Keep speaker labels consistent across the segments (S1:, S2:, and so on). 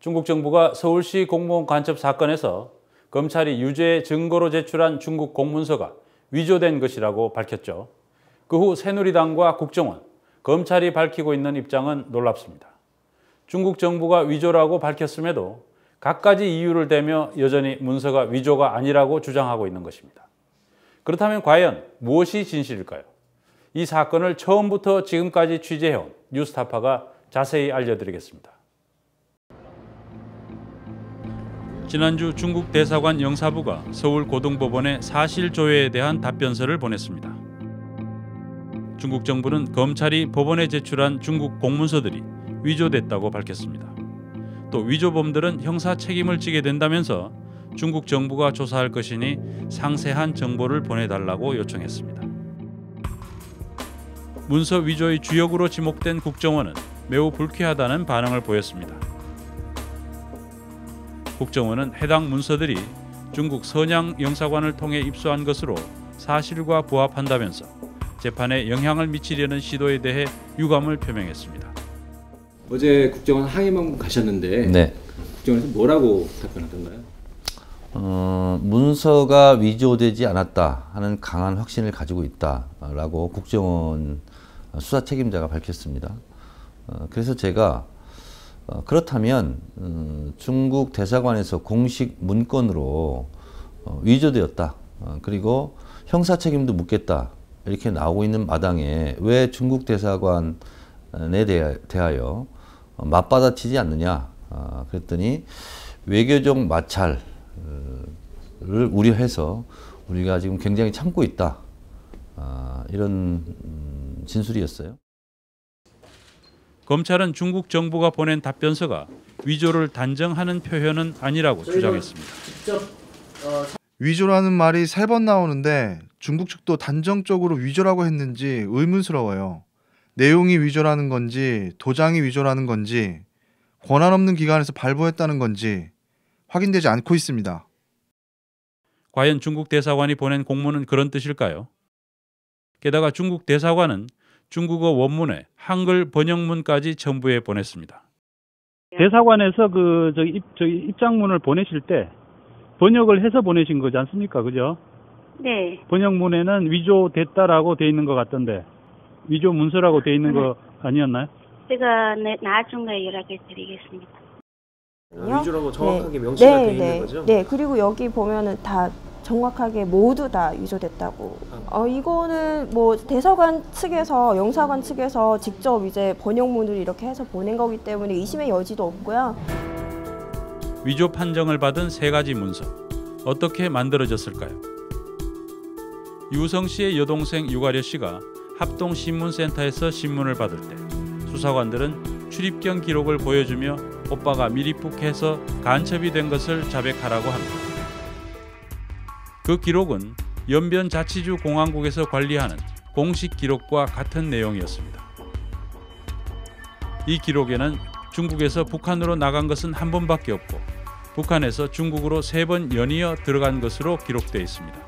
S1: 중국 정부가 서울시 공무원 간첩 사건에서 검찰이 유죄 증거로 제출한 중국 공문서가 위조된 것이라고 밝혔죠. 그 후 새누리당과 국정원, 검찰이 밝히고 있는 입장은 놀랍습니다. 중국 정부가 위조라고 밝혔음에도 갖가지 이유를 대며 여전히 문서가 위조가 아니라고 주장하고 있는 것입니다. 그렇다면 과연 무엇이 진실일까요? 이 사건을 처음부터 지금까지 취재해온 뉴스타파가 자세히 알려드리겠습니다. 지난주 중국 대사관 영사부가 서울 고등법원에 사실 조회에 대한 답변서를 보냈습니다. 중국 정부는 검찰이 법원에 제출한 중국 공문서들이 위조됐다고 밝혔습니다. 또 위조범들은 형사 책임을 지게 된다면서 중국 정부가 조사할 것이니 상세한 정보를 보내달라고 요청했습니다. 문서 위조의 주역으로 지목된 국정원은 매우 불쾌하다는 반응을 보였습니다. 국정원은 해당 문서들이 중국 선양 영사관을 통해 입수한 것으로 사실과 부합한다면서 재판에 영향을 미치려는 시도에 대해 유감을 표명했습니다.
S2: 어제 국정원 항의만 가셨는데
S3: 네.
S2: 국정원에서 뭐라고 답변하던가요?
S3: 어, 문서가 위조되지 않았다 하는 강한 확신을 가지고 있다라고 국정원 수사 책임자가 밝혔습니다. 어, 그래서 제가 어, 그렇다면 음, 중국 대사관에서 공식 문건으로 어, 위조되었다. 어, 그리고 형사 책임도 묻겠다. 이렇게 나오고 있는 마당에 왜 중국 대사관에 대하여 맞받아치지 않느냐. 아, 그랬더니 외교적 마찰을 우려해서 우리가 지금 굉장히 참고 있다. 아, 이런 음, 진술이었어요.
S1: 검찰은 중국 정부가 보낸 답변서가 위조를 단정하는 표현은 아니라고 주장했습니다.
S4: 위조라는 말이 세 번 나오는데 중국 측도 단정적으로 위조라고 했는지 의문스러워요. 내용이 위조라는 건지 도장이 위조라는 건지 권한 없는 기관에서 발부했다는 건지 확인되지 않고 있습니다.
S1: 과연 중국 대사관이 보낸 공문은 그런 뜻일까요? 게다가 중국 대사관은 중국어 원문에 한글 번역문까지 첨부해 보냈습니다. 대사관에서 그 저기 입, 저기 입장문을 보내실 때 번역을 해서 보내신 거지 않습니까? 그죠?
S5: 네.
S1: 번역문에는 위조됐다라고 돼 있는 것 같던데 위조 문서라고 돼 있는 거 아니었나요?
S5: 제가 네, 나중에 연락해 드리겠습니다.
S6: 위조라고 정확하게 명시가 돼 있는
S7: 네,
S6: 거죠?
S7: 네, 그리고 여기 보면은 다 정확하게 모두 다 위조됐다고. 어, 이거는 뭐 대사관 측에서 영사관 측에서 직접 이제 번역문을 이렇게 해서 보낸 거기 때문에 의심의 여지도 없고요.
S1: 위조 판정을 받은 세 가지 문서 어떻게 만들어졌을까요? 유성 씨의 여동생 유가려 씨가 합동 신문센터에서 신문을 받을 때 수사관들은 출입경 기록을 보여주며 오빠가 미리 북해서 간첩이 된 것을 자백하라고 합니다. 그 기록은 연변 자치주 공항국에서 관리하는 공식 기록과 같은 내용이었습니다. 이 기록에는 중국에서 북한으로 나간 것은 한 번밖에 없고 북한에서 중국으로 세 번 연이어 들어간 것으로 기록되어 있습니다.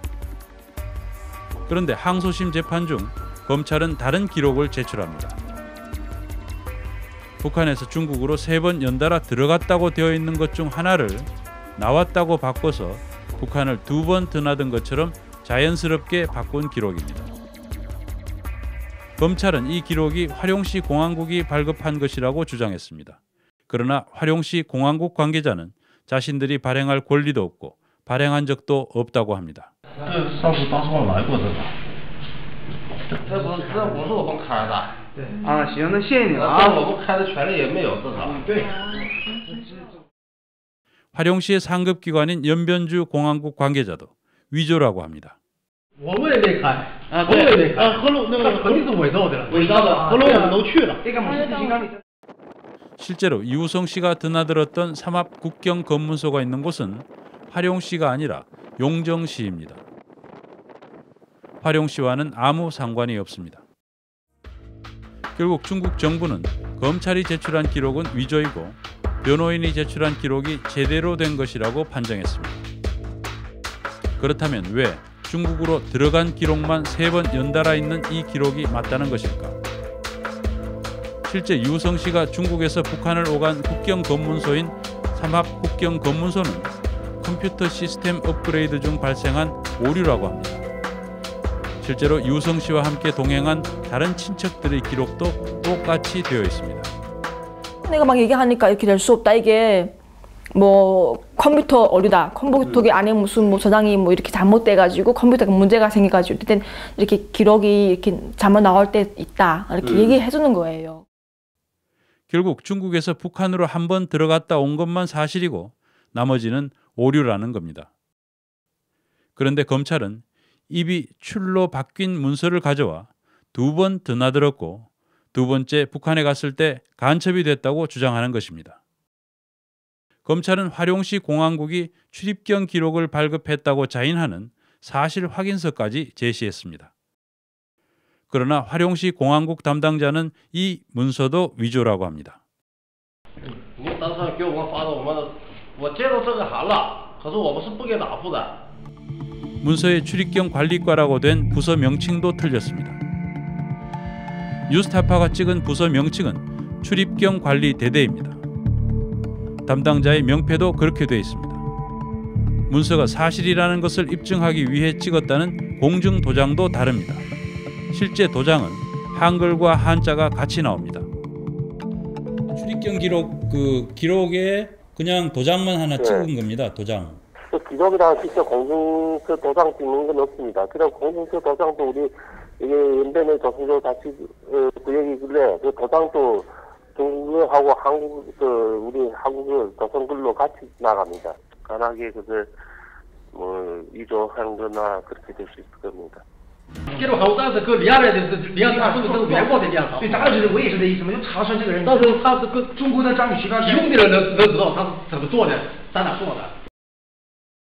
S1: 그런데 항소심 재판 중 검찰은 다른 기록을 제출합니다. 북한에서 중국으로 세 번 연달아 들어갔다고 되어 있는 것 중 하나를 나왔다고 바꿔서 북한을 두 번 드나든 것처럼 자연스럽게 바꾼 기록입니다. 검찰은 이 기록이 화룡시 공항국이 발급한 것이라고 주장했습니다. 그러나 화룡시 공항국 관계자는 자신들이 발행할 권리도 없고 발행한 적도 없다고 합니다. 활용시의 상급기관인 연변주 공항국 관계자도 위조라고 합니다.
S7: 그러니까 뭐
S1: 실제로 이우성 씨가 드나들었던 삼합 국경 검문소가 있는 곳은 활용시가 아니라 용정시입니다. 활용시와는 아무 상관이 없습니다. 결국 중국 정부는 검찰이 제출한 기록은 위조이고 변호인이 제출한 기록이 제대로 된 것이라고 판정했습니다. 그렇다면 왜 중국으로 들어간 기록만 세 번 연달아 있는 이 기록이 맞다는 것일까? 실제 유성 씨가 중국에서 북한을 오간 국경 검문소인 삼합 국경 검문소는 컴퓨터 시스템 업그레이드 중 발생한 오류라고 합니다. 실제로 유성 씨와 함께 동행한 다른 친척들의 기록도 똑같이 되어 있습니다.
S8: 내가 막 얘기하니까 이렇게 될 수 없다. 이게 뭐 컴퓨터 오류다. 컴퓨터 안에 무슨 뭐 저장이 뭐 이렇게 잘못돼가지고 컴퓨터가 문제가 생겨가지고 일단 이렇게 기록이 이렇게 잘못 나올 때 있다. 이렇게 얘기해 주는 거예요.
S1: 결국 중국에서 북한으로 한 번 들어갔다 온 것만 사실이고 나머지는 오류라는 겁니다. 그런데 검찰은 입이 출로 바뀐 문서를 가져와 두 번 드나들었고 두 번째 북한에 갔을 때 간첩이 됐다고 주장하는 것입니다. 검찰은 화룡시 공항국이 출입경 기록을 발급했다고 자인하는 사실 확인서까지 제시했습니다. 그러나 화룡시 공항국 담당자는 이 문서도 위조라고 합니다.
S9: 뭐, 뭐 뭐,
S1: 문서에 출입경 관리과라고 된 부서 명칭도 틀렸습니다. 뉴스타파가 찍은 부서 명칭은 출입경 관리 대대입니다. 담당자의 명패도 그렇게 되어 있습니다. 문서가 사실이라는 것을 입증하기 위해 찍었다는 공증 도장도 다릅니다. 실제 도장은 한글과 한자가 같이 나옵니다. 출입경 기록 그 기록에 그냥 도장만 하나 찍은 겁니다. 도장.
S9: 그 기록이랑 직접 공증서 도장 찍는 건 없습니다. 그냥 공증서 도장도 우리 이게 연변의 조선조 자치 어, 구역이길래 그 도장도 중국하고 한국 그 우리 한국 조선글로 같이 나갑니다. 간하게 그걸 뭐 위조한 거나 그렇게 될 수 있을 겁니다.
S10: 接着好，但是搁连来的是连他不是都连过的连对，咱就是我也是这意思嘛，就查出这个人，到时候他这个中国的章鱼区提供的人能能知道他是怎么做的，在哪做的。